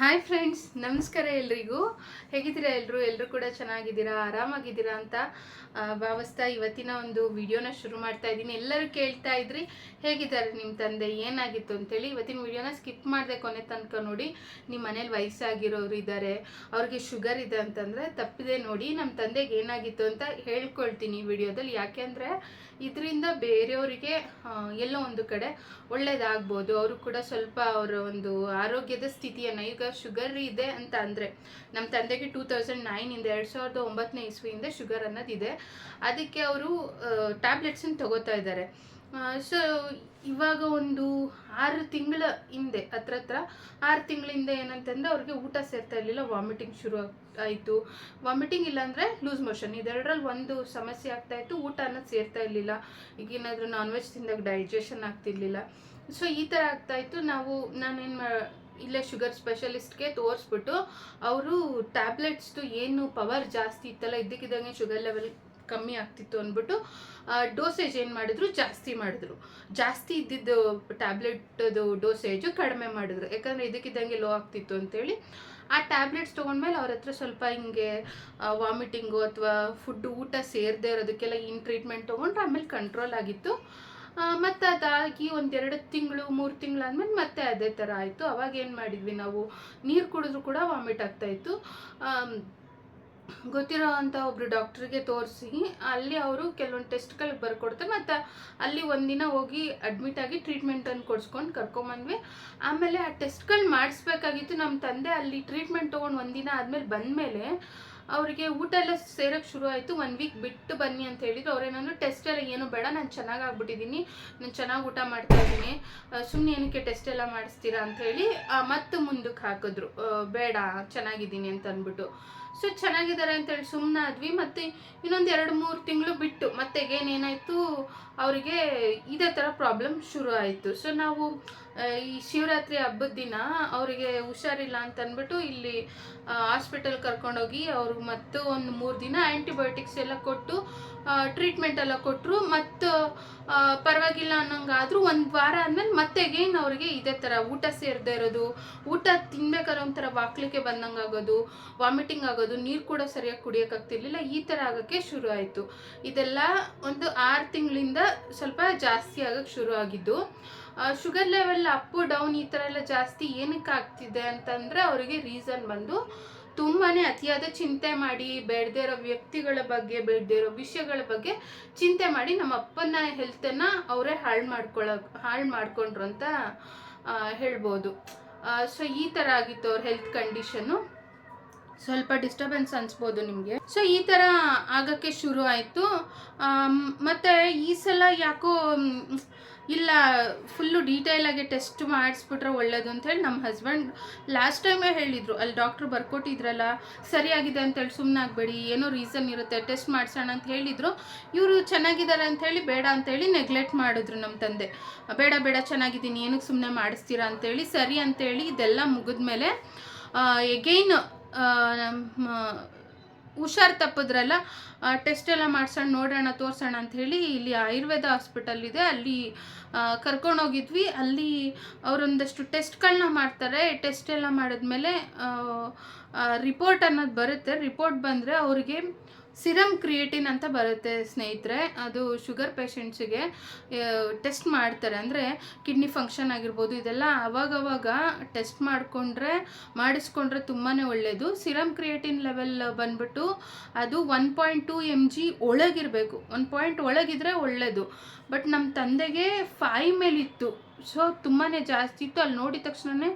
Hi friends ನಮಸ್ಕಾರ ಎಲ್ರಿಗೂ. ಹೇಗಿದ್ದೀರಾ ಎಲ್ಲರೂ ಎಲ್ಲರೂ ಕೂಡ ಚೆನ್ನಾಗಿದ್ದೀರಾ? ಆರಾಮಾಗಿದ್ದೀರಾ ಅಂತ ಭಾವಿಸ್ತಾ ಇವತ್ತಿನ ಒಂದು ವಿಡಿಯೋನ ಶುರು ಮಾಡ್ತಾ ಇದ್ದೀನಿ. ಎಲ್ಲರೂ ಕೇಳ್ತಾ ಇದ್ರಿ, ಹೇಗಿದ್ದಾರೆ ನಿಮ್ಮ ತಂದೆ? ಏನಾಗಿತ್ತು ಅಂತೇಳಿ ಇವತ್ತಿನ ವಿಡಿಯೋನ ಸ್ಕಿಪ್ ಮಾಡಿದೆ ಕೊನೆ ತನಕ ನೋಡಿ. ನಿಮ್ಮ ಮನೇಲಿ ವಯಸ್ಸಾಗಿರೋರು ಇದ್ದಾರೆ, ಅವ್ರಿಗೆ ಶುಗರ್ ಇದೆ ಅಂತಂದರೆ ತಪ್ಪಿದೆ ನೋಡಿ. ನಮ್ಮ ತಂದೆಗೆ ಏನಾಗಿತ್ತು ಅಂತ ಹೇಳ್ಕೊಳ್ತೀನಿ ವಿಡಿಯೋದಲ್ಲಿ ಯಾಕೆಂದರೆ ಇದರಿಂದ ಬೇರೆಯವರಿಗೆ ಎಲ್ಲೋ ಒಂದು ಕಡೆ ಒಳ್ಳೇದಾಗ್ಬೋದು. ಅವರು ಕೂಡ ಸ್ವಲ್ಪ ಅವರ ಒಂದು ಆರೋಗ್ಯದ ಸ್ಥಿತಿಯನ್ನು, ಈಗ ಶುಗರ್ ಇದೆ ಅಂತ ಅಂದರೆ ನಮ್ಮ ತಂದೆಗೆ ಟೂ ತೌಸಂಡ್ ನೈನಿಂದ ಎರಡು ಸಾವಿರದ ಒಂಬತ್ತನೇ ಇಸ್ವಿಯಿಂದ ಶುಗರ್ ಅನ್ನೋದಿದೆ. ಅದಕ್ಕೆ ಅವರು ಟ್ಯಾಬ್ಲೆಟ್ಸನ್ನು ತಗೋತಾ ಇದ್ದಾರೆ. ಸೊ ಇವಾಗ ಒಂದು ಆರು ತಿಂಗಳ ಹಿಂದೆ ಹತ್ರ ಹತ್ರ ಆರು ತಿಂಗಳಿಂದ ಏನಂತಂದ್ರೆ ಅವ್ರಿಗೆ ಊಟ ಸೇರ್ತಾ ಇರಲಿಲ್ಲ ವಾಮಿಟಿಂಗ್ ಶುರು ಆಯಿತು. ವಾಮಿಟಿಂಗ್ ಇಲ್ಲಾಂದರೆ ಲೂಸ್ ಮೋಷನ್ ಇದೆರಡರಲ್ಲಿ ಒಂದು ಸಮಸ್ಯೆ ಆಗ್ತಾ ಇತ್ತು, ಊಟ ಅನ್ನೋದು ಸೇರ್ತಾ ಇರಲಿಲ್ಲ. ಈಗ ಏನಾದರೂ ನಾನ್ ವೆಜ್ ತಿಂದಾಗ ಡೈಜೆಷನ್ ಆಗ್ತಿರ್ಲಿಲ್ಲ. ಸೊ ಈ ಥರ ಆಗ್ತಾ ಇತ್ತು. ನಾವು, ನಾನೇನು ಮಾ, ಇಲ್ಲೇ ಶುಗರ್ ಸ್ಪೆಷಲಿಸ್ಟ್ಗೆ ತೋರಿಸ್ಬಿಟ್ಟು, ಅವರು ಟ್ಯಾಬ್ಲೆಟ್ಸ್ದು ಏನು ಪವರ್ ಜಾಸ್ತಿ ಇತ್ತಲ್ಲ, ಇದ್ದಕ್ಕಿದ್ದಂಗೆ ಶುಗರ್ ಲೆವೆಲ್ ಕಮ್ಮಿ ಆಗ್ತಿತ್ತು ಅಂದ್ಬಿಟ್ಟು ಡೋಸೇಜ್ ಏನು ಮಾಡಿದ್ರು? ಜಾಸ್ತಿ ಮಾಡಿದ್ರು. ಜಾಸ್ತಿ ಇದ್ದಿದ್ದು ಟ್ಯಾಬ್ಲೆಟ್ದು ಡೋಸೇಜು ಕಡಿಮೆ ಮಾಡಿದ್ರು. ಯಾಕಂದರೆ ಇದಕ್ಕಿದ್ದಂಗೆ ಲೋ ಆಗ್ತಿತ್ತು ಅಂತೇಳಿ. ಆ ಟ್ಯಾಬ್ಲೆಟ್ಸ್ ತೊಗೊಂಡ್ಮೇಲೆ ಅವ್ರ ಹತ್ರ ಸ್ವಲ್ಪ ಹಿಂಗೆ ವಾಮಿಟಿಂಗು ಅಥವಾ ಫುಡ್ ಊಟ ಸೇರದೆ ಇರೋದಕ್ಕೆಲ್ಲ ಇನ್ ಟ್ರೀಟ್ಮೆಂಟ್ ತೊಗೊಂಡ್ರೆ, ಆಮೇಲೆ ಕಂಟ್ರೋಲ್ ಆಗಿತ್ತು. ಮತ್ತು ಅದಾಗಿ ಒಂದೆರಡು ತಿಂಗಳು, ಮೂರು ತಿಂಗಳು ತಿಂಗಳಾದ್ಮೇಲೆ ಮತ್ತೆ ಅದೇ ಥರ ಆಯಿತು. ಅವಾಗ ಏನು ಮಾಡಿದ್ವಿ ನಾವು? ನೀರು ಕುಡಿದ್ರು ಕೂಡ ವಾಮಿಟ್ ಆಗ್ತಾಯಿತ್ತು ಗೊತ್ತಿರೋ ಅಂಥ ಒಬ್ರು ಡಾಕ್ಟ್ರಿಗೆ ತೋರಿಸಿ, ಅಲ್ಲಿ ಅವರು ಕೆಲವೊಂದು ಟೆಸ್ಟ್ಗಳಿಗೆ ಬರ್ಕೊಡ್ತಾರೆ. ಮತ್ತು ಅಲ್ಲಿ ಒಂದಿನ ಹೋಗಿ ಅಡ್ಮಿಟ್ ಆಗಿ ಟ್ರೀಟ್ಮೆಂಟನ್ನು ಕೊಡ್ಸ್ಕೊಂಡು ಕರ್ಕೊಂಬಂದ್ವಿ. ಆಮೇಲೆ ಆ ಟೆಸ್ಟ್ಗಳು ಮಾಡಿಸ್ಬೇಕಾಗಿತ್ತು. ನಮ್ಮ ತಂದೆ ಅಲ್ಲಿ ಟ್ರೀಟ್ಮೆಂಟ್ ತೊಗೊಂಡು ಒಂದಿನ ಆದಮೇಲೆ ಬಂದಮೇಲೆ ಅವರಿಗೆ ಊಟ ಎಲ್ಲ ಸೇರೋಕ್ಕೆ ಶುರು ಆಯಿತು. ಒನ್ ವೀಕ್ ಬಿಟ್ಟು ಬನ್ನಿ ಅಂತ ಹೇಳಿದ್ರು. ಅವ್ರೇನಂದ್ರು ಟೆಸ್ಟ್ ಎಲ್ಲ ಏನು ಬೇಡ, ನಾನು ಚೆನ್ನಾಗಿ ಆಗ್ಬಿಟ್ಟಿದ್ದೀನಿ ನಾನು ಚೆನ್ನಾಗಿ ಊಟ ಮಾಡ್ತಾ ಇದ್ದೀನಿ. ಸುಮ್ಮನೆ ಏನಕ್ಕೆ ಟೆಸ್ಟ್ ಎಲ್ಲ ಮಾಡಿಸ್ತೀರಾ? ಅಂತ ಹೇಳಿ ಮತ್ತೆ ಮುಂದಕ್ಕೆ ಹಾಕಿದ್ರು. ಬೇಡ, ಚೆನ್ನಾಗಿದ್ದೀನಿ ಅಂತ ಅಂದ್ಬಿಟ್ಟು. ಸೊ ಚೆನ್ನಾಗಿದ್ದಾರೆ ಅಂತೇಳಿ ಸುಮ್ಮನೆ ಆದ್ವಿ. ಮತ್ತು ಇನ್ನೊಂದು ಎರಡು ಮೂರು ತಿಂಗಳು ಬಿಟ್ಟು ಮತ್ತೆ again ಏನಾಯಿತು, ಅವರಿಗೆ ಇದೇ ಥರ ಪ್ರಾಬ್ಲಮ್ ಶುರು ಆಯಿತು. ಸೊ ನಾವು ಈ ಶಿವರಾತ್ರಿ ಹಬ್ಬದ ದಿನ ಅವರಿಗೆ ಹುಷಾರಿಲ್ಲ ಅಂತ ಅಂದ್ಬಿಟ್ಟು ಇಲ್ಲಿ ಹಾಸ್ಪಿಟಲ್ ಕರ್ಕೊಂಡೋಗಿ ಅವ್ರಿಗೆ ಮತ್ತು ಒಂದು ಮೂರು ದಿನ ಆ್ಯಂಟಿಬಯೋಟಿಕ್ಸ್ ಎಲ್ಲ ಕೊಟ್ಟು ಟ್ರೀಟ್ಮೆಂಟ್ ಎಲ್ಲ ಕೊಟ್ಟರು ಮತ್ತು ಪರವಾಗಿಲ್ಲ ಅನ್ನೋಂಗಾದ್ರೂ ಒಂದು ವಾರ ಆದಮೇಲೆ ಮತ್ತೆ ಅಗೇನ್ ಅವರಿಗೆ ಇದೇ ಥರ ಊಟ ಸೇರದೇ ಇರೋದು, ಊಟ ತಿನ್ಬೇಕಾದ್ರೆ ಒಂಥರ ವಾಕ್ಲಿಕ್ಕೆ ಬಂದಂಗೆ ಆಗೋದು ವಾಮಿಟಿಂಗ್ ಆಗೋದು, ನೀರು ಕೂಡ ಸರಿಯಾಗಿ ಕುಡಿಯೋಕ್ಕಾಗ್ತಿರ್ಲಿಲ್ಲ ಈ ಥರ ಆಗೋಕ್ಕೆ ಶುರು ಆಯಿತು. ಇದೆಲ್ಲ ಒಂದು ಆರು ತಿಂಗಳಿಂದ ಸ್ವಲ್ಪ ಜಾಸ್ತಿ ಆಗೋಕ್ಕೆ ಶುರು ಆಗಿದ್ದು ಶುಗರ್ ಲೆವೆಲ್ ಅಪ್ಪು ಡೌನ್ ಈ ಥರ ಎಲ್ಲ ಜಾಸ್ತಿ ಏನಕ್ಕೆ ಆಗ್ತಿದೆ ಅಂತಂದರೆ ಅವರಿಗೆ ರೀಸನ್ ಬಂದು ತುಂಬಾ ಅತಿಯಾದ ಚಿಂತೆ ಮಾಡಿ, ಬೇಡದೇ ಇರೋ ವ್ಯಕ್ತಿಗಳ ಬಗ್ಗೆ, ಬೇಡದೇ ಇರೋ ವಿಷಯಗಳ ಬಗ್ಗೆ ಚಿಂತೆ ಮಾಡಿ ನಮ್ಮ ಅಪ್ಪನ ಹೆಲ್ತನ್ನು ಅವರೇ ಹಾಳು ಮಾಡ್ಕೊಳ್ಳೋ ಹಾಳು ಮಾಡ್ಕೊಂಡ್ರು ಅಂತ ಹೇಳ್ಬೋದು. ಸೊ ಈ ಥರ ಆಗಿತ್ತು ಅವ್ರ ಹೆಲ್ತ್ ಕಂಡೀಷನ್ನು ಸ್ವಲ್ಪ ಡಿಸ್ಟರ್ಬೆನ್ಸ್ ಅನ್ಸ್ಬೋದು ನಿಮಗೆ. ಸೊ ಈ ಥರ ಆಗೋಕ್ಕೆ ಶುರು ಆಯಿತು. ಮತ್ತು ಈ ಸಲ ಯಾಕೋ ಇಲ್ಲ ಫುಲ್ಲು ಡೀಟೇಲಾಗಿ ಟೆಸ್ಟ್ ಮಾಡಿಸ್ಬಿಟ್ರೆ ಒಳ್ಳೇದು ಹೇಳಿ ನಮ್ಮ ಹಸ್ಬೆಂಡ್ ಲಾಸ್ಟ್ ಟೈಮೇ ಹೇಳಿದರು. ಅಲ್ಲಿ ಡಾಕ್ಟ್ರು ಬರ್ಕೊಟ್ಟಿದ್ರಲ್ಲ, ಸರಿಯಾಗಿದೆ ಅಂತೇಳಿ ಸುಮ್ಮನೆ ಆಗಬೇಡಿ, ಏನೋ ರೀಸನ್ ಇರುತ್ತೆ ಟೆಸ್ಟ್ ಮಾಡಿಸೋಣ ಅಂತ ಹೇಳಿದರು. ಇವರು ಚೆನ್ನಾಗಿದ್ದಾರೆ ಅಂಥೇಳಿ ಬೇಡ ಅಂತೇಳಿ ನೆಗ್ಲೆಕ್ಟ್ ಮಾಡಿದ್ರು ನಮ್ಮ ತಂದೆ. ಬೇಡ ಬೇಡ, ಚೆನ್ನಾಗಿದ್ದೀನಿ, ಏನಕ್ಕೆ ಸುಮ್ಮನೆ ಮಾಡಿಸ್ತೀರಾ ಅಂತೇಳಿ ಸರಿ ಅಂತೇಳಿ ಇದೆಲ್ಲ ಮುಗಿದ್ಮೇಲೆ ಎಗೈನ್ ಹುಷಾರು ತಪ್ಪಿದ್ರಲ್ಲ ಟೆಸ್ಟ್ ಎಲ್ಲ ಮಾಡ್ಸೋಣ, ನೋಡೋಣ, ತೋರಿಸೋಣ ಅಂತ ಹೇಳಿ ಇಲ್ಲಿ ಆಯುರ್ವೇದ ಹಾಸ್ಪಿಟಲ್ ಇದೆ. ಅಲ್ಲಿ ಕರ್ಕೊಂಡೋಗಿದ್ವಿ ಅಲ್ಲಿ ಅವರೊಂದಷ್ಟು ಟೆಸ್ಟ್ಗಳನ್ನ ಮಾಡ್ತಾರೆ. ಟೆಸ್ಟ್ ಎಲ್ಲ ಮಾಡಿದ್ಮೇಲೆ ರಿಪೋರ್ಟ್ ಅನ್ನೋದು ಬರುತ್ತೆ. ರಿಪೋರ್ಟ್ ಬಂದರೆ ಅವರಿಗೆ ಸಿರಮ್ ಕ್ರಿಯೇಟಿನ್ ಅಂತ ಬರುತ್ತೆ ಸ್ನೇಹಿತರೆ. ಅದು ಶುಗರ್ ಪೇಷಂಟ್ಸಿಗೆ ಟೆಸ್ಟ್ ಮಾಡ್ತಾರೆ. ಅಂದರೆ ಕಿಡ್ನಿ ಫಂಕ್ಷನ್ ಆಗಿರ್ಬೋದು, ಇದೆಲ್ಲ ಅವಾಗವಾಗ ಟೆಸ್ಟ್ ಮಾಡಿಕೊಂಡ್ರೆ, ಮಾಡಿಸ್ಕೊಂಡ್ರೆ ತುಂಬಾ ಒಳ್ಳೆಯದು ಸಿರಮ್ ಕ್ರಿಯೇಟಿನ್ ಲೆವೆಲ್ ಬಂದ್ಬಿಟ್ಟು ಅದು one point two M G ಒಳಗಿರಬೇಕು. One point ಒಳಗಿದ್ರೆ ಒಳ್ಳೆಯದು ಬಟ್ ನಮ್ಮ ತಂದೆಗೆ ಫೈವ್ ಮೇಲಿತ್ತು ಸೊ ತುಂಬಾ ಜಾಸ್ತಿ ಇತ್ತು. ಅಲ್ಲಿ ನೋಡಿದ ತಕ್ಷಣವೇ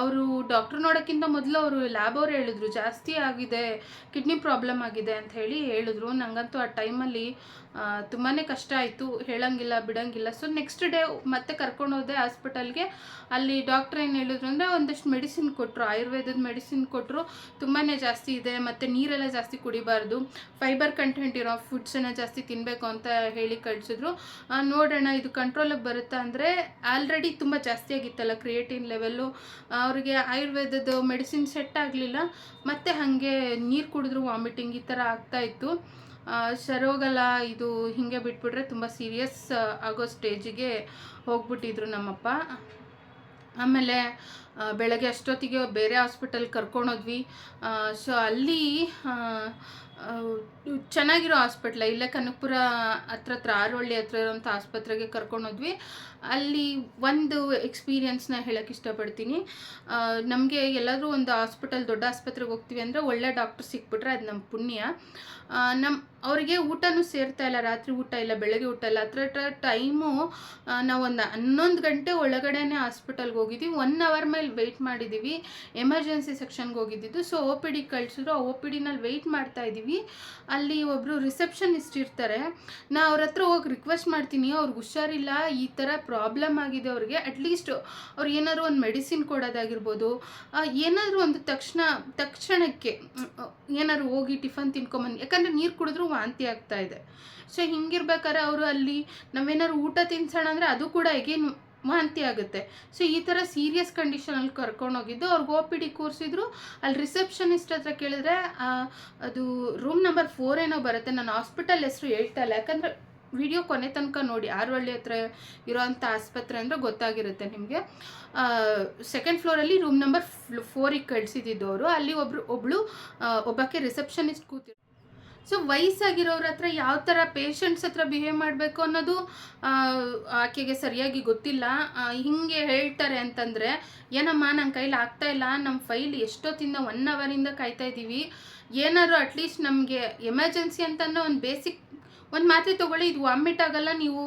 ಅವರು ಡಾಕ್ಟ್ರ್ ನೋಡೋಕ್ಕಿಂತ ಮೊದಲು ಅವರು ಲ್ಯಾಬ್ ಅವ್ರು ಹೇಳಿದ್ರು, ಜಾಸ್ತಿ ಆಗಿದೆ, ಕಿಡ್ನಿ ಪ್ರಾಬ್ಲಮ್ ಆಗಿದೆ ಅಂತ ಹೇಳಿ ಹೇಳಿದ್ರು. ನನಗಂತೂ ಆ ಟೈಮಲ್ಲಿ ತುಂಬಾ ಕಷ್ಟ ಆಯಿತು. ಹೇಳಂಗಿಲ್ಲ, ಬಿಡಂಗಿಲ್ಲ. ಸೊ ನೆಕ್ಸ್ಟ್ ಡೇ ಮತ್ತೆ ಕರ್ಕೊಂಡು ಹೋದೆ ಹಾಸ್ಪಿಟಲ್ಗೆ ಅಲ್ಲಿ ಡಾಕ್ಟ್ರ್ ಏನು ಹೇಳಿದ್ರು ಅಂದರೆ ಒಂದಷ್ಟು ಮೆಡಿಸಿನ್ ಕೊಟ್ಟರು ಆಯುರ್ವೇದದ ಮೆಡಿಸಿನ್ ಕೊಟ್ಟರು ತುಂಬಾ ಜಾಸ್ತಿ ಇದೆ, ಮತ್ತು ನೀರೆಲ್ಲ ಜಾಸ್ತಿ ಕುಡಿಬಾರ್ದು. ಫೈಬರ್ ಕಂಟೆಂಟ್ ಇರೋ ಫುಡ್ಸನ್ನು ಜಾಸ್ತಿ ತಿನ್ನಬೇಕು ಅಂತ ಹೇಳಿ ಕಳಿಸಿದ್ರು. ನೋಡೋಣ, ಇದು ಕಂಟ್ರೋಲಿಗೆ ಬರುತ್ತಾ ಅಂದರೆ ಆಲ್ರೆಡಿ ತುಂಬ ಜಾಸ್ತಿ ಆಗಿತ್ತಲ್ಲ ಕ್ರಿಯೇಟಿನ್ ಲೆವೆಲ್ಲು ಅವರಿಗೆ ಆಯುರ್ವೇದದ ಮೆಡಿಸಿನ್ ಸೆಟ್ ಆಗಲಿಲ್ಲ. ಮತ್ತು ಹಾಗೆ ನೀರು ಕುಡಿದ್ರು ವಾಮಿಟಿಂಗ್ ಈ ಥರ ಆಗ್ತಾಯಿತ್ತು ಸರೋಗಲ್ಲ ಇದು ಹೀಗೆ ಬಿಟ್ಬಿಟ್ರೆ ತುಂಬ ಸೀರಿಯಸ್ ಆಗೋ ಸ್ಟೇಜಿಗೆ ಹೋಗ್ಬಿಟ್ಟಿದ್ರು ನಮ್ಮಪ್ಪ. ಆಮೇಲೆ ಬೆಳಗ್ಗೆ ಅಷ್ಟೊತ್ತಿಗೆ ಬೇರೆ ಹಾಸ್ಪಿಟಲ್ ಕರ್ಕೊಂಡೋದ್ವಿ ಸೊ ಅಲ್ಲಿ ಚೆನ್ನಾಗಿರೋ ಹಾಸ್ಪಿಟ್ಲ, ಇಲ್ಲೇ ಕನಕಪುರ ಹತ್ರ ಹತ್ರ ಆರೋಳ್ಳಿ ಹತ್ರ ಇರೋಂಥ ಆಸ್ಪತ್ರೆಗೆ ಕರ್ಕೊಂಡೋದ್ವಿ ಅಲ್ಲಿ ಒಂದು ಎಕ್ಸ್ಪೀರಿಯನ್ಸ್ನ ಹೇಳಕ್ಕೆ ಇಷ್ಟಪಡ್ತೀನಿ. ನಮಗೆ ಎಲ್ಲಾದರೂ ಒಂದು ಹಾಸ್ಪಿಟಲ್, ದೊಡ್ಡ ಆಸ್ಪತ್ರೆಗೆ ಹೋಗ್ತೀವಿ ಅಂದರೆ ಒಳ್ಳೆ ಡಾಕ್ಟರ್ ಸಿಕ್ಬಿಟ್ರೆ ಅದು ನಮ್ಮ ಪುಣ್ಯ. ನಮ್ಮ ಅವರಿಗೆ ಊಟನೂ ಸೇರ್ತಾ ಇಲ್ಲ, ರಾತ್ರಿ ಊಟ ಇಲ್ಲ, ಬೆಳಗ್ಗೆ ಊಟ ಇಲ್ಲ. ಹತ್ರ ಹತ್ರ ಟೈಮು ನಾವು ಒಂದು ಹನ್ನೊಂದು ಗಂಟೆ ಒಳಗಡೆನೆ ಹಾಸ್ಪಿಟಲ್ಗೆ ಹೋಗಿದ್ದೀವಿ ಒನ್ ಅವರ್ ಮೇಲೆ ವೆಯ್ಟ್ ಮಾಡಿದ್ದೀವಿ ಎಮರ್ಜೆನ್ಸಿ ಸೆಕ್ಷನ್ಗೆ ಹೋಗಿದ್ದಿದ್ದು. ಸೊ ಓ ಪಿ ಡಿ ಕಳಿಸಿದ್ರು. ಆ ಓ ಪಿ ಡಿನಲ್ಲಿ ವೆಯ್ಟ್ ಮಾಡ್ತಾ ಇದ್ದೀವಿ ಅಲ್ಲಿ ಒಬ್ಬರು ರಿಸೆಪ್ಷನಿಸ್ಟ್ ಇರ್ತಾರೆ. ನಾ ಅವ್ರ ಹತ್ರ ಹೋಗಿ ರಿಕ್ವೆಸ್ಟ್ ಮಾಡ್ತೀನಿ. ಅವ್ರಿಗೆ ಹುಷಾರಿಲ್ಲ. ಈ ಥರ ಪ್ರಾಬ್ಲಮ್ ಆಗಿದೆ ಅವ್ರಿಗೆ. ಅಟ್ಲೀಸ್ಟ್ ಅವ್ರು ಏನಾದ್ರು ಒಂದು ಮೆಡಿಸಿನ್ ಕೊಡೋದಾಗಿರ್ಬೋದು. ಏನಾದರೂ ಒಂದು ತಕ್ಷಣ, ತಕ್ಷಣಕ್ಕೆ, ಏನಾದ್ರು ಹೋಗಿ ಟಿಫನ್ ತಿನ್ಕೊಂಬಂದು, ಯಾಕಂದರೆ ನೀರು ಕುಡಿದ್ರೂ ವಾಂತಿ ಆಗ್ತಾ ಇದೆ. ಸೊ ಹಿಂಗಿರ್ಬೇಕಾದ್ರೆ ಅವರು ಅಲ್ಲಿ ನಾವೇನಾದ್ರು ಊಟ ತಿನ್ಸೋಣ ಅಂದರೆ ಅದು ಕೂಡ ಎಗೇನ್ ವಾಂತಿ ಆಗುತ್ತೆ. ಸೊ ಈ ಥರ ಸೀರಿಯಸ್ ಕಂಡೀಷನಲ್ಲಿ ಕರ್ಕೊಂಡೋಗಿದ್ದು ಅವ್ರಿಗೆ ಓ ಪಿ ಡಿ ಕೂರಿಸಿದ್ರು. ಅಲ್ಲಿ ರಿಸೆಪ್ಷನಿಸ್ಟ್ ಹತ್ರ ಕೇಳಿದ್ರೆ ಅದು ರೂಮ್ ನಂಬರ್ ಫೋರ್ ಏನೋ ಬರುತ್ತೆ. ನಾನು ಹಾಸ್ಪಿಟಲ್ ಹೆಸರು ಹೇಳ್ತಾ ಇಲ್ಲ. ಯಾಕಂದರೆ ವಿಡಿಯೋ ಕೊನೆ ತನಕ ನೋಡಿ, ಆರುವಳ್ಳಿ ಹತ್ರ ಇರೋವಂಥ ಆಸ್ಪತ್ರೆ ಅಂದರೆ ಗೊತ್ತಾಗಿರುತ್ತೆ ನಿಮಗೆ. ಸೆಕೆಂಡ್ ಫ್ಲೋರಲ್ಲಿ ರೂಮ್ ನಂಬರ್ ಫೋರಿಗೆ ಕಳಿಸಿದ್ದು ಅವರು. ಅಲ್ಲಿ ಒಬ್ರು, ಒಬ್ಳು ಒಬ್ಬಕ್ಕೆ ರಿಸೆಪ್ಷನಿಸ್ಟ್ ಕೂತಿ ಸೊ ವಯಸ್ಸಾಗಿರೋರ ಹತ್ರ ಯಾವ ಥರ ಪೇಷಂಟ್ಸ್ ಹತ್ರ ಬಿಹೇವ್ ಮಾಡಬೇಕು ಅನ್ನೋದು ಆಕೆಗೆ ಸರಿಯಾಗಿ ಗೊತ್ತಿಲ್ಲ. ಹೀಗೆ ಹಿಂಗೆ ಹೇಳ್ತಾರೆ ಅಂತಂದರೆ, ಏನಮ್ಮ ನನ್ನ ಕೈಲಿ ಆಗ್ತಾ ಇಲ್ಲ ನಮ್ಮ ಫೈಲ್ ಎಷ್ಟೊತ್ತಿಂದ ಒನ್ ಅವರಿಂದ ಕಾಯ್ತಾ ಇದ್ದೀವಿ ಏನಾದ್ರು ಅಟ್ಲೀಸ್ಟ್ ನಮಗೆ ಎಮರ್ಜೆನ್ಸಿ ಅಂತಂದ್ರೆ ಒಂದು ಬೇಸಿಕ್ ಒಂದು ಮಾತ್ರೆ ತೊಗೊಳ್ಳಿ, ಇದು ವಾಮಿಟ್ ಆಗಲ್ಲ, ನೀವು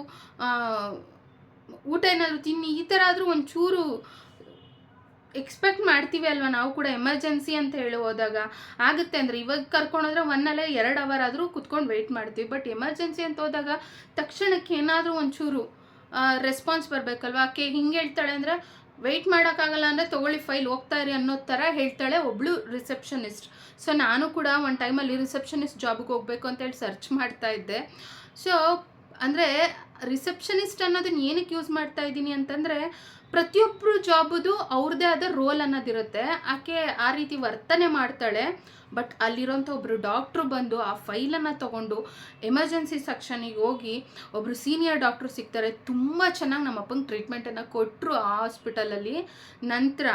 ಊಟ ಏನಾದರೂ ತಿನ್ನಿ, ಈ ಥರ ಆದರೂ ಒಂಚೂರು ಎಕ್ಸ್ಪೆಕ್ಟ್ ಮಾಡ್ತೀವಿ ಅಲ್ವಾ? ನಾವು ಕೂಡ ಎಮರ್ಜೆನ್ಸಿ ಅಂತ ಹೇಳಿ ಹೋದಾಗ ಆಗುತ್ತೆ ಅಂದರೆ ಇವಾಗ ಕರ್ಕೊಂಡೋದ್ರೆ ಒನ್ನಲ್ಲೇ ಎರಡು ಅವರ್ ಆದರೂ ಕುತ್ಕೊಂಡು ವೆಯ್ಟ್ ಮಾಡ್ತೀವಿ. ಬಟ್ ಎಮರ್ಜೆನ್ಸಿ ಅಂತ ಹೋದಾಗ ತಕ್ಷಣಕ್ಕೆ ಏನಾದರೂ ಒಂಚೂರು ರೆಸ್ಪಾನ್ಸ್ ಬರಬೇಕಲ್ವಾ? ಆಕೆ ಹಿಂಗೆ ಹೇಳ್ತಾಳೆ ಅಂದರೆ ವೆಯ್ಟ್ ಮಾಡೋಕ್ಕಾಗಲ್ಲ ಅಂದರೆ ತೊಗೊಳ್ಳಿ ಫೈಲ್ ಹೋಗ್ತಾ ಇರಿ ಅನ್ನೋ ಥರ ಹೇಳ್ತಾಳೆ ಒಬ್ಳು ರಿಸೆಪ್ಷನಿಸ್ಟ್ ಸೊ ನಾನು ಕೂಡ ಒಂದು ಟೈಮಲ್ಲಿ ರಿಸೆಪ್ಷನಿಸ್ಟ್ ಜಾಬ್ಗೆ ಹೋಗಬೇಕು ಅಂತೇಳಿ ಸರ್ಚ್ ಮಾಡ್ತಾ ಇದ್ದೆ. ಸೊ ಅಂದರೆ ರಿಸೆಪ್ಷನಿಸ್ಟ್ ಅನ್ನೋದನ್ನ ಏನಕ್ಕೆ ಯೂಸ್ ಮಾಡ್ತಾ ಇದ್ದೀನಿ ಅಂತಂದರೆ ಪ್ರತಿಯೊಬ್ಬರು ಜಾಬುದು ಅವ್ರದ್ದೇ ಆದ ರೋಲ್ ಅನ್ನೋದಿರುತ್ತೆ. ಆಕೆ ಆ ರೀತಿ ವರ್ತನೆ ಮಾಡ್ತಾಳೆ. ಬಟ್ ಅಲ್ಲಿರೋಂಥ ಒಬ್ಬರು ಡಾಕ್ಟ್ರು ಬಂದು ಆ ಫೈಲನ್ನು ತಗೊಂಡು ಎಮರ್ಜೆನ್ಸಿ ಸೆಕ್ಷನಿಗೆ ಹೋಗಿ ಒಬ್ಬರು ಸೀನಿಯರ್ ಡಾಕ್ಟ್ರು ಸಿಗ್ತಾರೆ. ತುಂಬ ಚೆನ್ನಾಗಿ ನಮ್ಮ ಅಪ್ಪಂಗೆ ಟ್ರೀಟ್ಮೆಂಟನ್ನು ಕೊಟ್ಟರು ಆ ಹಾಸ್ಪಿಟಲಲ್ಲಿ ನಂತರ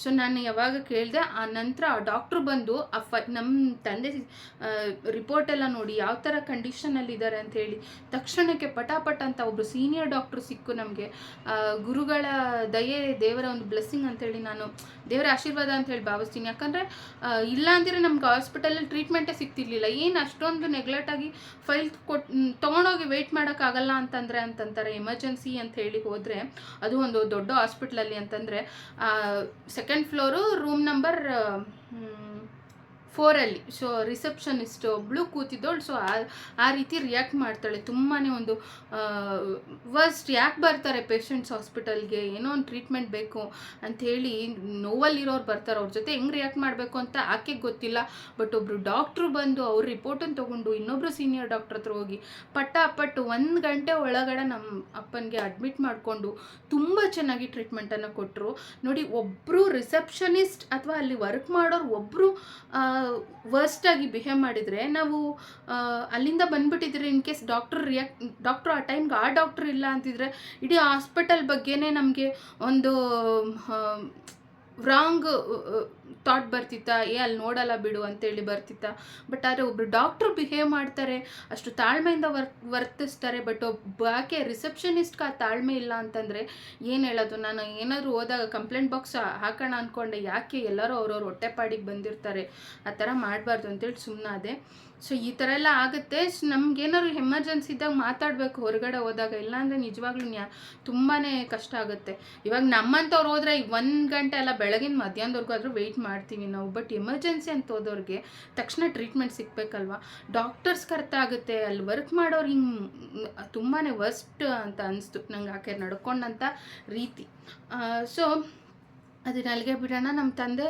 ಸೊ ನಾನು ಯಾವಾಗ ಕೇಳಿದೆ, ಆ ನಂತರ ಆ ಡಾಕ್ಟ್ರು ಬಂದು, ಆ ಫ ನಮ್ಮ ತಂದೆ ರಿಪೋರ್ಟ್ ಎಲ್ಲ ನೋಡಿ ಯಾವ ಥರ ಕಂಡೀಷನಲ್ಲಿ ಇದ್ದಾರೆ ಅಂತ ಹೇಳಿ, ತಕ್ಷಣಕ್ಕೆ ಪಟಾಪಟ ಅಂತ ಒಬ್ಬರು ಸೀನಿಯರ್ ಡಾಕ್ಟ್ರು ಸಿಕ್ಕು ನಮಗೆ. ಗುರುಗಳ ದಯೆ, ದೇವರ ಒಂದು ಬ್ಲೆಸ್ಸಿಂಗ್ ಅಂತೇಳಿ ನಾನು, ದೇವರ ಆಶೀರ್ವಾದ ಅಂತ ಹೇಳಿ ಭಾವಿಸ್ತೀನಿ. ಯಾಕಂದರೆ ಇಲ್ಲ ಅಂದರೆ ನಮ್ಗೆ ಹಾಸ್ಪಿಟಲಲ್ಲಿ ಟ್ರೀಟ್ಮೆಂಟೇ ಸಿಗ್ತಿರ್ಲಿಲ್ಲ ಏನು ಅಷ್ಟೊಂದು ನೆಗ್ಲೆಕ್ಟಾಗಿ ಫೈಲ್ ಕೊಟ್ ತೊಗೊಂಡೋಗಿ ವೆಯ್ಟ್ ಮಾಡೋಕ್ಕಾಗಲ್ಲ ಅಂತಂದರೆ ಅಂತಂತಾರೆ ಎಮರ್ಜೆನ್ಸಿ ಅಂತ ಹೇಳಿ ಹೋದರೆ, ಅದು ಒಂದು ದೊಡ್ಡ ಹಾಸ್ಪಿಟ್ಲಲ್ಲಿ ಅಂತಂದರೆ ಸೆಕೆಂಡ್ ಫ್ಲೋರು ರೂಮ್ ನಂಬರ್ ಫೋರಲ್ಲಿ. ಸೊ ರಿಸೆಪ್ಷನಿಸ್ಟ್ ಒಬ್ಳು ಕೂತಿದ್ದವಳು. ಸೊ ಆ ರೀತಿ ರಿಯಾಕ್ಟ್ ಮಾಡ್ತಾಳೆ. ತುಂಬಾ ಒಂದು ವರ್ಸ್ಟ್ ಯಾಕೆ ಬರ್ತಾರೆ ಪೇಷಂಟ್ಸ್ ಹಾಸ್ಪಿಟಲ್ಗೆ ಏನೋ ಒಂದು ಟ್ರೀಟ್ಮೆಂಟ್ ಬೇಕು ಅಂಥೇಳಿ ನೋವಲ್ಲಿರೋರು ಬರ್ತಾರೆ. ಅವ್ರ ಜೊತೆ ಹೆಂಗೆ ರಿಯಾಕ್ಟ್ ಮಾಡಬೇಕು ಅಂತ ಆಕೆ ಗೊತ್ತಿಲ್ಲ. ಬಟ್ ಒಬ್ಬರು ಡಾಕ್ಟ್ರು ಬಂದು ಅವ್ರ ರಿಪೋರ್ಟನ್ನು ತೊಗೊಂಡು ಇನ್ನೊಬ್ಬರು ಸೀನಿಯರ್ ಡಾಕ್ಟ್ರ್ ಹತ್ರ ಹೋಗಿ ಪಟ್ಟ ಪಟ್ಟು ಒಂದು ಗಂಟೆ ಒಳಗಡೆ ನಮ್ಮ ಅಪ್ಪನಿಗೆ ಅಡ್ಮಿಟ್ ಮಾಡಿಕೊಂಡು ತುಂಬ ಚೆನ್ನಾಗಿ ಟ್ರೀಟ್ಮೆಂಟನ್ನು ಕೊಟ್ಟರು ನೋಡಿ ಒಬ್ಬರು ರಿಸೆಪ್ಷನಿಸ್ಟ್ ಅಥವಾ ಅಲ್ಲಿ ವರ್ಕ್ ಮಾಡೋರು ಒಬ್ಬರು ವರ್ಸ್ಟಾಗಿ ಬಿಹೇವ್ ಮಾಡಿದರೆ ನಾವು ಅಲ್ಲಿಂದ ಬಂದ್ಬಿಟ್ಟಿದ್ರೆ in case doctor react doctor ಆ ಟೈಮ್ಗೆ ಆ ಡಾಕ್ಟ್ರ್ ಇಲ್ಲ ಅಂತಿದ್ರೆ ಇಡೀ ಹಾಸ್ಪಿಟಲ್ ಬಗ್ಗೆನೇ ನಮಗೆ ಒಂದು ರಾಂಗ್ ಥಾಟ್ ಬರ್ತಿತ್ತಾ, ಏ, ಅಲ್ಲಿ ನೋಡಲ್ಲ ಬಿಡು ಅಂತೇಳಿ ಬರ್ತಿತ್ತ. ಬಟ್ ಆದರೆ ಒಬ್ರು ಡಾಕ್ಟ್ರು ಬಿಹೇವ್ ಮಾಡ್ತಾರೆ, ಅಷ್ಟು ತಾಳ್ಮೆಯಿಂದ ವರ್, ವರ್ತಿಸ್ತಾರೆ. ಬಟ್ ಒಬ್ಬ ಯಾಕೆ ರಿಸೆಪ್ಷನಿಸ್ಟ್ಗೆ ಆ ತಾಳ್ಮೆ ಇಲ್ಲ ಅಂತಂದರೆ ಏನು ಹೇಳೋದು? ನಾನು ಏನಾದರೂ ಹೋದಾಗ ಕಂಪ್ಲೇಂಟ್ ಬಾಕ್ಸ್ ಹಾಕೋಣ ಅಂದ್ಕೊಂಡೆ ಯಾಕೆ? ಎಲ್ಲರೂ ಅವ್ರವ್ರ ಹೊಟ್ಟೆಪಾಡಿಗೆ ಬಂದಿರ್ತಾರೆ. ಆ ಥರ ಮಾಡಬಾರ್ದು ಅಂತೇಳಿ ಸುಮ್ಮನಾದೆ ಸೊ ಈ ಥರ ಎಲ್ಲ ಆಗುತ್ತೆ. ನಮ್ಗೇನಾದ್ರು ಎಮರ್ಜೆನ್ಸಿ ಇದ್ದಾಗ ಮಾತಾಡಬೇಕು, ಹೊರಗಡೆ ಹೋದಾಗ. ಇಲ್ಲಾಂದರೆ ನಿಜವಾಗ್ಲೂ ನ್ಯಾ ತುಂಬಾ ಕಷ್ಟ ಆಗುತ್ತೆ. ಇವಾಗ ನಮ್ಮಂಥವ್ರು ಹೋದ್ರೆ ಒಂದು ಗಂಟೆ ಎಲ್ಲ ಬೆಳಗಿನ ಮಧ್ಯಾಹ್ನದವರೆಗೂ ಆದರೂ ವೆಯ್ಟ್ ಮಾಡ್ತೀವಿ ನಾವು. ಬಟ್ ಎಮರ್ಜೆನ್ಸಿ ಅಂತ ಹೋದವ್ರಿಗೆ ತಕ್ಷಣ ಟ್ರೀಟ್ಮೆಂಟ್ ಸಿಗಬೇಕಲ್ವಾ? ಡಾಕ್ಟರ್ಸ್ ಅರ್ಥ ಆಗುತ್ತೆ. ಅಲ್ಲಿ ವರ್ಕ್ ಮಾಡೋರು ಹಿಂಗೆ ತುಂಬಾ ವರ್ಸ್ಟ್ ಅಂತ ಅನಿಸ್ತು. ನಂಗೆ ಆಕೆ ನಡ್ಕೊಂಡಂಥ ರೀತಿ. ಸೊ ಅದನ್ನ ಅಲ್ಲಿಗೆ ಬಿಡೋಣ. ನಮ್ಮ ತಂದೆ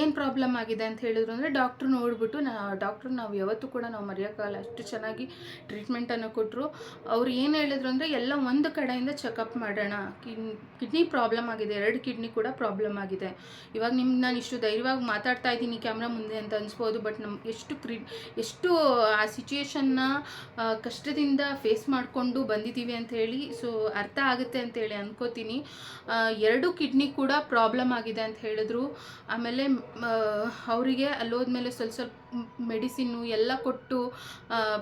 ಏನು ಪ್ರಾಬ್ಲಮ್ ಆಗಿದೆ ಅಂತ ಹೇಳಿದ್ರು ಅಂದರೆ ಡಾಕ್ಟ್ರ್ ನೋಡಿಬಿಟ್ಟು ನಾ ಡಾಕ್ಟ್ರ್ ನಾವು ಯಾವತ್ತೂ ಕೂಡ ನಾವು ಮರೆಯೋಕ್ಕಾಗಲ್ಲ ಅಷ್ಟು ಚೆನ್ನಾಗಿ ಟ್ರೀಟ್ಮೆಂಟನ್ನು ಕೊಟ್ಟರು ಅವ್ರು ಏನು ಹೇಳಿದ್ರು ಅಂದರೆ ಎಲ್ಲ ಒಂದು ಕಡೆಯಿಂದ ಚೆಕಪ್ ಮಾಡೋಣ. ಕಿನ್ ಕಿಡ್ನಿ ಪ್ರಾಬ್ಲಮ್ ಆಗಿದೆ. ಎರಡು ಕಿಡ್ನಿ ಕೂಡ ಪ್ರಾಬ್ಲಮ್ ಆಗಿದೆ. ಇವಾಗ ನಿಮ್ಗೆ ನಾನು ಇಷ್ಟು ಧೈರ್ಯವಾಗಿ ಮಾತಾಡ್ತಾ ಇದ್ದೀನಿ ಕ್ಯಾಮ್ರಾ ಮುಂದೆ ಅಂತ ಅನಿಸ್ಬೋದು ಬಟ್ ನಮ್ಮ ಎಷ್ಟು ಕ್ರಿ ಎಷ್ಟು, ಆ ಸಿಚುಯೇಷನ್ನ ಕಷ್ಟದಿಂದ ಫೇಸ್ ಮಾಡಿಕೊಂಡು ಬಂದಿದ್ದೀವಿ ಅಂತ ಹೇಳಿ ಸೊ ಅರ್ಥ ಆಗುತ್ತೆ ಅಂತೇಳಿ ಅನ್ಕೋತೀನಿ. ಎರಡು ಕಿಡ್ನಿ ಕೂಡ ಪ್ರಾಬ್ಲಮ್ ಆಗಿದೆ ಅಂತ ಹೇಳಿದ್ರು. ಆಮೇಲೆ ಅವರಿಗೆ ಅಲ್ಲೋದ್ಮೇಲೆ ಸ್ವಲ್ಪ ಸ್ವಲ್ಪ ಮೆಡಿಸಿನ್ನು ಎಲ್ಲ ಕೊಟ್ಟು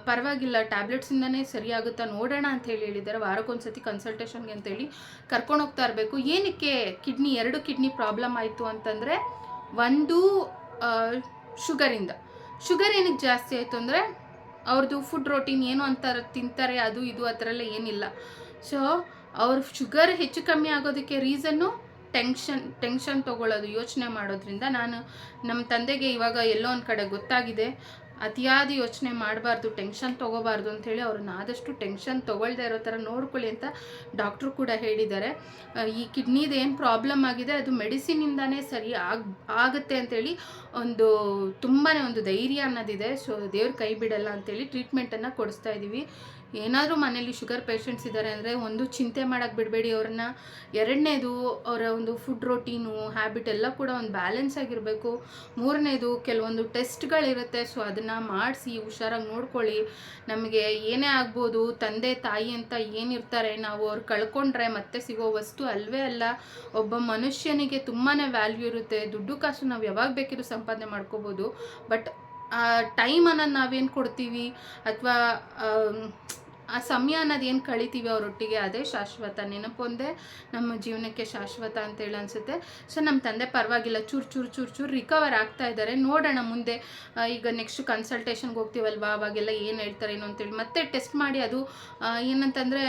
ಪರವಾಗಿಲ್ಲ, ಟ್ಯಾಬ್ಲೆಟ್ಸಿಂದನೇ ಸರಿಯಾಗುತ್ತಾ ನೋಡೋಣ ಅಂತ ಹೇಳಿ ಹೇಳಿದ್ದಾರೆ. ವಾರಕ್ಕೊಂದ್ಸತಿ ಕನ್ಸಲ್ಟೇಷನ್ಗೆ ಅಂತೇಳಿ ಕರ್ಕೊಂಡು ಹೋಗ್ತಾ ಇರಬೇಕು. ಏನಕ್ಕೆ ಕಿಡ್ನಿ, ಎರಡು ಕಿಡ್ನಿ ಪ್ರಾಬ್ಲಮ್ ಆಯಿತು ಅಂತಂದರೆ, ಒಂದು ಶುಗರಿಂದ. ಶುಗರ್ ಏನಕ್ಕೆ ಜಾಸ್ತಿ ಆಯಿತು ಅಂದರೆ ಅವ್ರದ್ದು ಫುಡ್ ರೊಟೀನ್ ಏನು ಅಂತ ತಿಂತಾರೆ, ಅದು ಇದು ಆ ಥರ ಎಲ್ಲ ಏನಿಲ್ಲ. ಸೊ ಅವ್ರ ಶುಗರ್ ಹೆಚ್ಚು ಕಮ್ಮಿ ಆಗೋದಕ್ಕೆ ರೀಸನ್ನು ಟೆನ್ಷನ್ ಟೆನ್ಷನ್ ತೊಗೊಳ್ಳೋದು ಯೋಚನೆ ಮಾಡೋದ್ರಿಂದ ನಾನು ನಮ್ಮ ತಂದೆಗೆ ಇವಾಗ ಎಲ್ಲೋ ಒಂದು ಕಡೆ ಗೊತ್ತಾಗಿದೆ. ಅತಿಯಾದ ಯೋಚನೆ ಮಾಡಬಾರ್ದು ಟೆನ್ಷನ್ ತೊಗೋಬಾರ್ದು ಅಂಥೇಳಿ ಅವ್ರನ್ನ ಆದಷ್ಟು ಟೆನ್ಷನ್ ತೊಗೊಳ್ದೆ ಇರೋ ಥರ ನೋಡ್ಕೊಳ್ಳಿ ಅಂತ ಡಾಕ್ಟ್ರು ಕೂಡ ಹೇಳಿದ್ದಾರೆ. ಈ ಕಿಡ್ನಿದು ಏನು ಪ್ರಾಬ್ಲಮ್ ಆಗಿದೆ ಅದು ಮೆಡಿಸಿನಿಂದಾನೇ ಸರಿ ಆಗ, ಆಗುತ್ತೆ ಅಂಥೇಳಿ ಒಂದು ತುಂಬಾ ಒಂದು ಧೈರ್ಯ ಅನ್ನೋದಿದೆ. ಸೊ ದೇವ್ರ ಕೈ ಬಿಡಲ್ಲ ಅಂಥೇಳಿ ಟ್ರೀಟ್ಮೆಂಟನ್ನು ಕೊಡಿಸ್ತಾ ಇದ್ದೀವಿ ಏನಾದರೂ ಮನೇಲಿ ಶುಗರ್ ಪೇಷಂಟ್ಸ್ ಇದ್ದಾರೆ ಅಂದರೆ ಒಂದು ಚಿಂತೆ ಮಾಡೋಕ್ಕೆ ಬಿಡಬೇಡಿ. ಅವ್ರನ್ನ ಎರಡನೇದು ಅವರ ಒಂದು ಫುಡ್ ರೊಟೀನು ಹ್ಯಾಬಿಟ್ ಎಲ್ಲ ಕೂಡ ಒಂದು ಬ್ಯಾಲೆನ್ಸ್ ಆಗಿರಬೇಕು. ಮೂರನೇದು ಕೆಲವೊಂದು ಟೆಸ್ಟ್ಗಳಿರುತ್ತೆ ಸೊ ಅದನ್ನು ಮಾಡಿಸಿ, ಹುಷಾರಾಗಿ ನೋಡ್ಕೊಳ್ಳಿ. ನಮಗೆ ಏನೇ ಆಗ್ಬೋದು, ತಂದೆ, ತಾಯಿ ಅಂತ ಏನಿರ್ತಾರೆ, ನಾವು ಅವ್ರು ಕಳ್ಕೊಂಡ್ರೆ ಮತ್ತೆ ಸಿಗೋ ವಸ್ತು ಅಲ್ವೇ ಅಲ್ಲ. ಒಬ್ಬ ಮನುಷ್ಯನಿಗೆ ತುಂಬಾ ವ್ಯಾಲ್ಯೂ ಇರುತ್ತೆ. ದುಡ್ಡು ಕಾಸು ನಾವು ಯಾವಾಗ ಬೇಕಿದ್ರು ಸಂಪಾದನೆ ಮಾಡ್ಕೋಬೋದು. ಬಟ್ ಆ ಟೈಮ್ ಅನ್ನೋದು ನಾವೇನು ಕೊಡ್ತೀವಿ? ಅಥವಾ ಆ ಸಮಯ ಅನ್ನೋದು ಏನು ಕಳಿತೀವಿ ಅವರೊಟ್ಟಿಗೆ, ಅದೇ ಶಾಶ್ವತ. ನೆನಪೊಂದೇ ನಮ್ಮ ಜೀವನಕ್ಕೆ ಶಾಶ್ವತ ಅಂತೇಳಿ ಅನಿಸುತ್ತೆ. ಸೊ ನಮ್ಮ ತಂದೆ ಪರವಾಗಿಲ್ಲ, ಚೂರು ಚೂರು ಚೂರು ಚೂರು ರಿಕವರ್ ಆಗ್ತಾ ಇದ್ದಾರೆ. ನೋಡೋಣ ಮುಂದೆ. ಈಗ ನೆಕ್ಸ್ಟ್ ಕನ್ಸಲ್ಟೇಷನ್ಗೆ ಹೋಗ್ತೀವಲ್ವಾ? ಅವಾಗೆಲ್ಲ ಏನು ಹೇಳ್ತಾರೆ, ಏನು ಅಂತೇಳಿ. ಮತ್ತೆ ಟೆಸ್ಟ್ ಮಾಡಿ ಅದು ಏನಂತಂದರೆ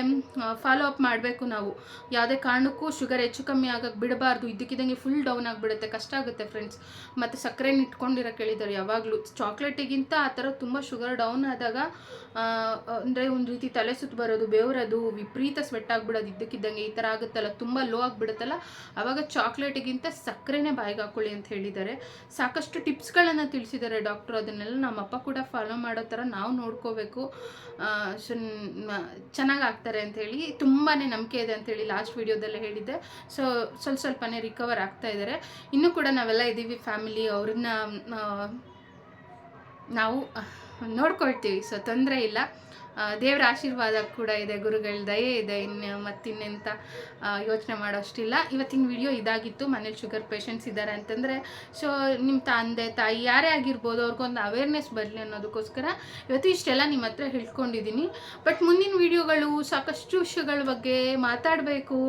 ಫಾಲೋ ಅಪ್ ಮಾಡಬೇಕು ನಾವು. ಯಾವುದೇ ಕಾರಣಕ್ಕೂ ಶುಗರ್ ಹೆಚ್ಚು ಕಮ್ಮಿ ಆಗಕ್ಕೆ ಬಿಡಬಾರ್ದು. ಇದ್ದಕ್ಕಿದ್ದಂಗೆ ಫುಲ್ ಡೌನ್ ಆಗಿಬಿಡುತ್ತೆ. ಕಷ್ಟ ಆಗುತ್ತೆ ಫ್ರೆಂಡ್ಸ್ ಮತ್ತು ಸಕ್ಕರೆನ ಇಟ್ಕೊಂಡಿರೋ ಕೇಳಿದ್ದಾರೆ ಯಾವಾಗಲೂ. ಚಾಕ್ಲೇಟಿಗಿಂತ ಆ ಥರ ತುಂಬ ಶುಗರ್ ಡೌನ್ ಆದಾಗ ಅಂದರೆ ಒಂದು ರೀತಿ ತಲೆ ಸುತ್ತು ಬರೋದು, ಬೆವರೋದು, ವಿಪರೀತ ಸ್ವೆಟ್ ಆಗಿಬಿಡೋದು ಇದ್ದಕ್ಕಿದ್ದಂಗೆ ಈ ಥರ ಆಗುತ್ತಲ್ಲ, ತುಂಬ ಲೋ ಆಗಿಬಿಡುತ್ತಲ್ಲ. ಆವಾಗ ಚಾಕ್ಲೇಟಿಗಿಂತ ಸಕ್ಕರೆನೇ ಬಾಯಿಗೆ ಹಾಕೊಳ್ಳಿ ಅಂತ ಹೇಳಿದ್ದಾರೆ. ಸಾಕಷ್ಟು ಟಿಪ್ಸ್ಗಳನ್ನು ತಿಳಿಸಿದ್ದಾರೆ ಡಾಕ್ಟ್ರು ಅದನ್ನೆಲ್ಲ ನಮ್ಮಪ್ಪ ಕೂಡ ಫಾಲೋ ಮಾಡೋ ಥರ ನಾವು ನೋಡ್ಕೋಬೇಕು. ಸೊ ಚೆನ್ನಾಗಿ ಆಗ್ತಾರೆ ಅಂಥೇಳಿ ತುಂಬಾ ನಂಬಿಕೆ ಇದೆ ಅಂಥೇಳಿ ಲಾಸ್ಟ್ ವೀಡಿಯೋದಲ್ಲೇ ಹೇಳಿದ್ದೆ. ಸೊ, ಸ್ವಲ್ಪ ಸ್ವಲ್ಪನೇ ರಿಕವರ್ ಆಗ್ತಾ ಇದ್ದಾರೆ. ಇನ್ನೂ ಕೂಡ ನಾವೆಲ್ಲ ಇದ್ದೀವಿ ಫ್ಯಾಮಿಲಿ ಅವ್ರನ್ನ ನಾವು ನೋಡ್ಕೊಳ್ತೀವಿ. ಸೊ, ತೊಂದರೆ ಇಲ್ಲ. ದೇವರ ಆಶೀರ್ವಾದ ಕೂಡ ಇದೆ, ಗುರುಗಳ ದಯೆ ಇದೆ, ಇನ್ನು ಮತ್ತಿನ್ನೆಂತ ಯೋಚನೆ ಮಾಡೋಷ್ಟಿಲ್ಲ. ಇವತ್ತಿನ ವಿಡಿಯೋ ಇದಾಗಿತ್ತು. ಮನೇಲಿ ಶುಗರ್ ಪೇಷಂಟ್ಸ್ ಇದ್ದಾರೆ ಅಂತಂದರೆ ಸೊ ನಿಮ್ಮ ತಂದೆ, ತಾಯಿ ಯಾರೇ ಆಗಿರ್ಬೋದು, ಅವ್ರಿಗೊಂದು ಅವೇರ್ನೆಸ್ ಬರಲಿ ಅನ್ನೋದಕ್ಕೋಸ್ಕರ ಇವತ್ತು ಇಷ್ಟೆಲ್ಲ ನಿಮ್ಮ ಹತ್ರ ಹೇಳ್ಕೊಂಡಿದ್ದೀನಿ. ಬಟ್ ಮುಂದಿನ ವಿಡಿಯೋಗಳು ಸಾಕಷ್ಟು ವಿಷಯಗಳ ಬಗ್ಗೆ ಮಾತಾಡಬೇಕು.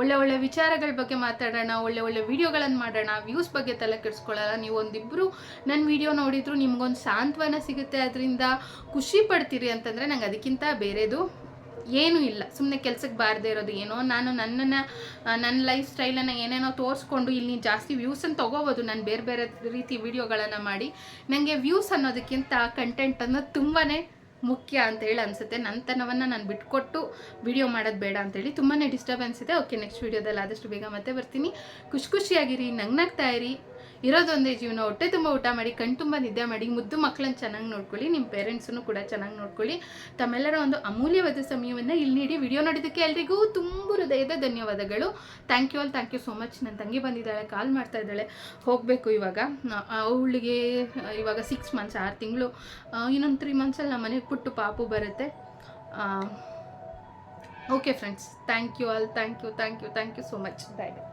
ಒಳ್ಳೆ ಒಳ್ಳೆ ವಿಚಾರಗಳ ಬಗ್ಗೆ ಮಾತಾಡೋಣ, ಒಳ್ಳೆ ಒಳ್ಳೆ ವಿಡಿಯೋಗಳನ್ನು ಮಾಡೋಣ ವ್ಯೂಸ್ ಬಗ್ಗೆ ತಲೆ ಕೆಡಿಸ್ಕೊಳ್ಳಲ್ಲ ನೀವು ಒಂದಿಬ್ಬರು ನನ್ನ ವಿಡಿಯೋ ನೋಡಿದ್ರು ನಿಮ್ಗೊಂದು ಸಾಂತ್ವನ ಸಿಗುತ್ತೆ. ಅದರಿಂದ ಖುಷಿ ಪಡ್ತೀರಿ ಅಂತಂದರೆ ನಂಗೆ ಅದಕ್ಕಿಂತ ಬೇರೆದು ಏನೂ ಇಲ್ಲ. ಸುಮ್ಮನೆ ಕೆಲ್ಸಕ್ಕೆ ಬಾರದೇ ಇರೋದು ಏನೋ. ನಾನು ನನ್ನನ್ನು ನನ್ನ ಲೈಫ್ ಸ್ಟೈಲನ್ನು ಏನೇನೋ ತೋರಿಸ್ಕೊಂಡು ಇಲ್ಲಿ ಜಾಸ್ತಿ ವ್ಯೂಸನ್ನು ತೊಗೋಬೋದು. ನಾನು ಬೇರೆ ಬೇರೆ ರೀತಿ ವಿಡಿಯೋಗಳನ್ನು ಮಾಡಿ. ನನಗೆ ವ್ಯೂಸ್ ಅನ್ನೋದಕ್ಕಿಂತ ಕಂಟೆಂಟ್ ಅನ್ನೋದು ತುಂಬಾ ಮುಖ್ಯ ಅಂತ ಹೇಳಿ ಅನಿಸುತ್ತೆ. ನನ್ನತನವನ್ನು ನಾನು ಬಿಟ್ಕೊಟ್ಟು ವಿಡಿಯೋ ಮಾಡೋದು ಬೇಡ ಅಂತೇಳಿ ತುಂಬಾ ಡಿಸ್ಟರ್ಬೆನ್ಸ್ ಇದೆ. ಓಕೆ ನೆಕ್ಸ್ಟ್ ವೀಡಿಯೋದಲ್ಲಿ ಆದಷ್ಟು ಬೇಗ ಮತ್ತೆ ಬರ್ತೀನಿ. ಖುಷಿ ಖುಷಿಯಾಗಿರಿ. ನಂಗೆ ಇರಿ. ಇರೋದೊಂದೇ ಜೀವನ. ಹೊಟ್ಟೆ ತುಂಬ ಊಟ ಮಾಡಿ, ಕಣ್ ತುಂಬ ನಿದ್ದೆ ಮಾಡಿ, ಮುದ್ದು ಮಕ್ಕಳನ್ನ ಚೆನ್ನಾಗಿ ನೋಡ್ಕೊಳ್ಳಿ ನಿಮ್ಮ ಪೇರೆಂಟ್ಸನ್ನು ಕೂಡ ಚೆನ್ನಾಗಿ ನೋಡ್ಕೊಳ್ಳಿ. ತಮ್ಮೆಲ್ಲರ ಒಂದು ಅಮೂಲ್ಯವಾದ ಸಮಯವನ್ನು ಇಲ್ಲಿ ನೀಡಿ ವಿಡಿಯೋ ನೋಡಿದ್ದಕ್ಕೆ ಎಲ್ರಿಗೂ ತುಂಬ ಹೃದಯದ ಧನ್ಯವಾದಗಳು. Thank you all thank you so much ನನ್ನ ತಂಗಿ ಬಂದಿದ್ದಾಳೆ ಕಾಲ್ ಮಾಡ್ತಾ ಇದ್ದಾಳೆ. ಹೋಗಬೇಕು ಇವಾಗ. ಅವಳಿಗೆ ಇವಾಗ ಸಿಕ್ಸ್ ಮಂತ್ಸ್ ಆರು ತಿಂಗಳು. ಇನ್ನೊಂದು ತ್ರೀ ಮಂತ್ಸಲ್ಲಿ ನಮ್ಮ ಮನೆಗೆ ಪುಟ್ಟು ಪಾಪು ಬರುತ್ತೆ. Okay friends thank you all thank you thank you thank you so much bye bye